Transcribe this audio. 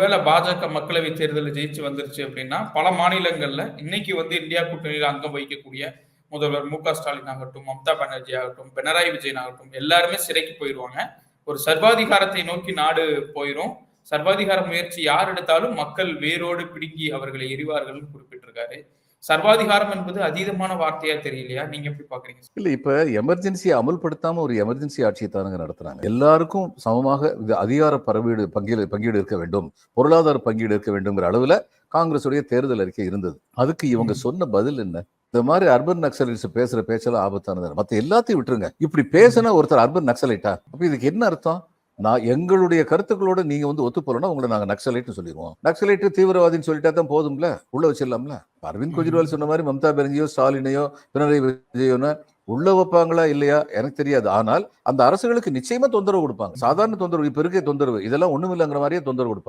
ஒருவேளை பாஜக மக்களவை தேர்தலில் ஜெயிச்சு வந்துருச்சு அப்படின்னா பல மாநிலங்கள்ல இன்னைக்கு வந்து இந்தியா கூட்டணியில் அங்கம் வகிக்கக்கூடிய முதல்வர் மு க ஸ்டாலின் ஆகட்டும் மம்தா பானர்ஜி ஆகட்டும் பினராயி விஜயன் ஆகட்டும் எல்லாருமே சிறைக்கு போயிடுவாங்க ஒரு சர்வாதிகாரத்தை நோக்கி நாடு போயிடும் சர்வாதிகார முயற்சி யார் எடுத்தாலும் மக்கள் வேரோடு பிடுங்கி அவர்களை எரிவார்கள் குறிப்பிட்டிருக்காரு. சர்வாதிகாரம் என்பது அதீதமான வார்த்தையா தெரியலையா? நீங்க எப்படி பாக்குறீங்க இல்ல இப்ப எமர்ஜென்சியை அமல்படுத்தாம ஒரு எமர்ஜென்சி ஆட்சியை தானுங்க நடத்துறாங்க. எல்லாருக்கும் சமமாக இது அதிகார பரவீடு பங்கீடு பங்கீடு இருக்க வேண்டும். பொருளாதார பங்கீடு இருக்க வேண்டும்ங்கிற அளவுல காங்கிரஸுடைய தேர்தல் அறிக்கை இருந்தது. அதுக்கு இவங்க. சொன்ன பதில் என்ன? இந்த மாதிரி அர்பன் நக்சலைட்ஸ் பேசுற பேச்செல்லாம் ஆபத்தானது. மத்த எல்லாத்தையும் விட்டுருங்க. இப்படி பேசினா ஒருத்தர் அர்பன் நக்சலைட்டா? அப்ப இதுக்கு என்ன அர்த்தம்? நான் எங்களுடைய கருத்துக்களோட நீங்க வந்து ஒத்து போலனா உங்களை நாங்க நக்சலைட்னு சொல்லிடுவோம். நக்சலைட் தீவிரவாதின்னு சொல்லிட்டா தான் போதும்ல? உள்ள வச்சிடலாம்ல? அரவிந்த் கெஜ்ரிவால் சொன்ன மாதிரி மம்தா பானர்ஜியோ ஸ்டாலினையோ பினராயி விஜயனோ உள்ள வைப்பாங்களா இல்லையா? எனக்கு தெரியாது. ஆனால் அந்த அரசுகளுக்கு நிச்சயமா தொந்தரவு கொடுப்பாங்க. சாதாரண தொந்தரவு இப்ப இருக்க தொந்தரவு இதெல்லாம் ஒண்ணுமில்லைங்கிற மாதிரியே தொந்தரவு கொடுப்பாங்க.